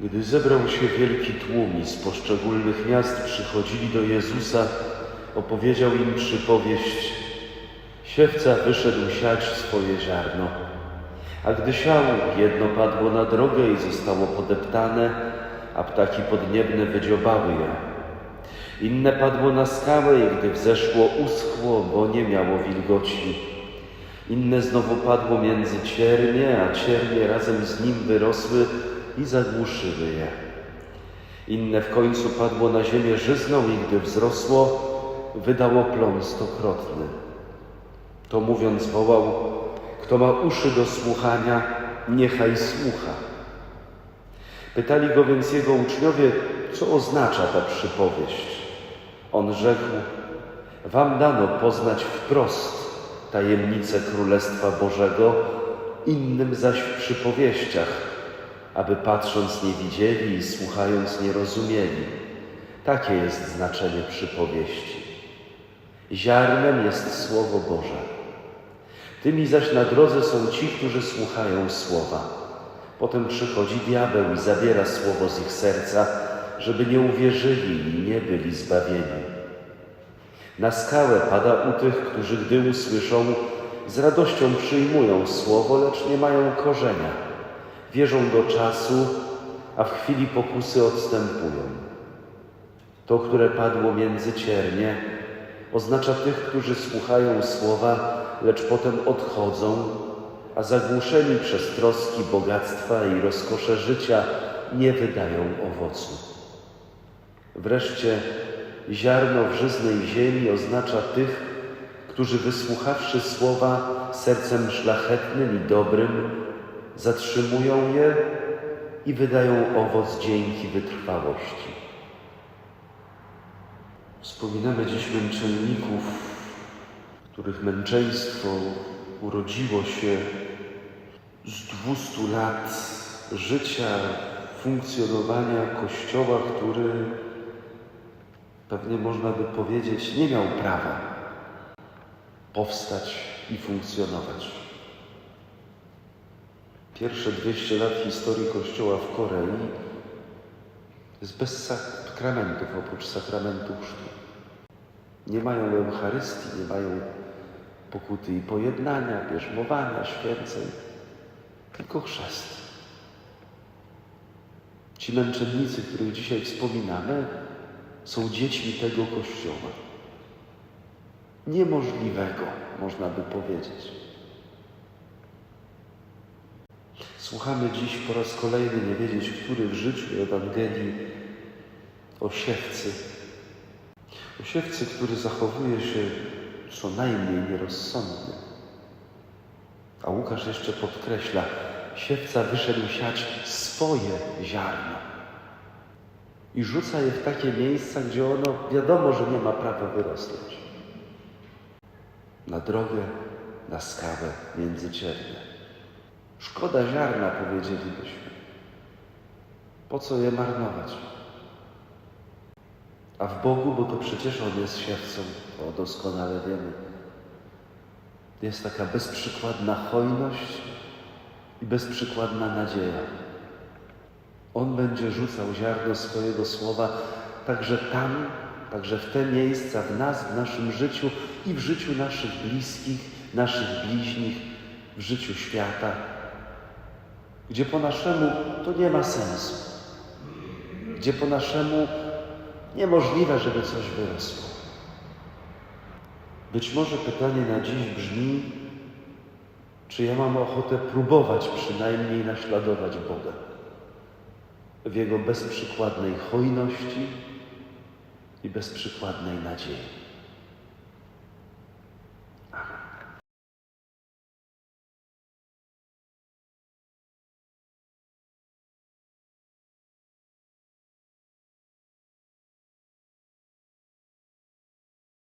Gdy zebrał się wielki tłum i z poszczególnych miast przychodzili do Jezusa, opowiedział im przypowieść. Siewca wyszedł siać swoje ziarno. A gdy siał, jedno padło na drogę i zostało podeptane, a ptaki podniebne wydziobały je. Inne padło na skałę i gdy wzeszło, uschło, bo nie miało wilgoci. Inne znowu padło między ciernie, a ciernie razem z nim wyrosły i zagłuszyły je. Inne w końcu padło na ziemię żyzną i gdy wzrosło, wydało plon stokrotny. To mówiąc wołał, kto ma uszy do słuchania, niechaj słucha. Pytali go więc jego uczniowie, co oznacza ta przypowieść. On rzekł, wam dano poznać wprost tajemnicę Królestwa Bożego, innym zaś w przypowieściach, aby patrząc nie widzieli i słuchając nie rozumieli. Takie jest znaczenie przypowieści. Ziarnem jest Słowo Boże. Tymi zaś na drodze są ci, którzy słuchają Słowa. Potem przychodzi diabeł i zabiera Słowo z ich serca, żeby nie uwierzyli i nie byli zbawieni. Na skałę pada u tych, którzy gdy usłyszą, z radością przyjmują Słowo, lecz nie mają korzenia. Wierzą do czasu, a w chwili pokusy odstępują. To, które padło między ciernie, oznacza tych, którzy słuchają słowa, lecz potem odchodzą, a zagłuszeni przez troski bogactwa i rozkosze życia nie wydają owocu. Wreszcie ziarno w żyznej ziemi oznacza tych, którzy wysłuchawszy słowa sercem szlachetnym i dobrym, zatrzymują je i wydają owoc dzięki wytrwałości. Wspominamy dziś męczenników, których męczeństwo urodziło się z 200 lat życia, funkcjonowania Kościoła, który pewnie można by powiedzieć nie miał prawa powstać i funkcjonować. Pierwsze 200 lat historii Kościoła w Korei jest bez sakramentów, oprócz sakramentu chrztu. Nie mają Eucharystii, nie mają pokuty i pojednania, bierzmowania, święceń, tylko chrzest. Ci męczennicy, których dzisiaj wspominamy, są dziećmi tego Kościoła. Niemożliwego, można by powiedzieć. Słuchamy dziś po raz kolejny, nie wiedzieć, który w życiu Ewangelii o siewcy. O siewcy, który zachowuje się co najmniej nierozsądnie. A Łukasz jeszcze podkreśla, siewca wyszedł siać swoje ziarno. I rzuca je w takie miejsca, gdzie ono wiadomo, że nie ma prawa wyrosnąć. Na drogę, na skałę, między cierne. Szkoda ziarna, powiedzielibyśmy. Po co je marnować? A w Bogu, bo to przecież On jest siewcą, to doskonale wiemy. Jest taka bezprzykładna hojność i bezprzykładna nadzieja. On będzie rzucał ziarno swojego słowa także tam, także w te miejsca, w nas, w naszym życiu i w życiu naszych bliskich, naszych bliźnich, w życiu świata, gdzie po naszemu to nie ma sensu, gdzie po naszemu niemożliwe, żeby coś wyrosło. Być może pytanie na dziś brzmi, czy ja mam ochotę próbować przynajmniej naśladować Boga w Jego bezprzykładnej hojności i bezprzykładnej nadziei.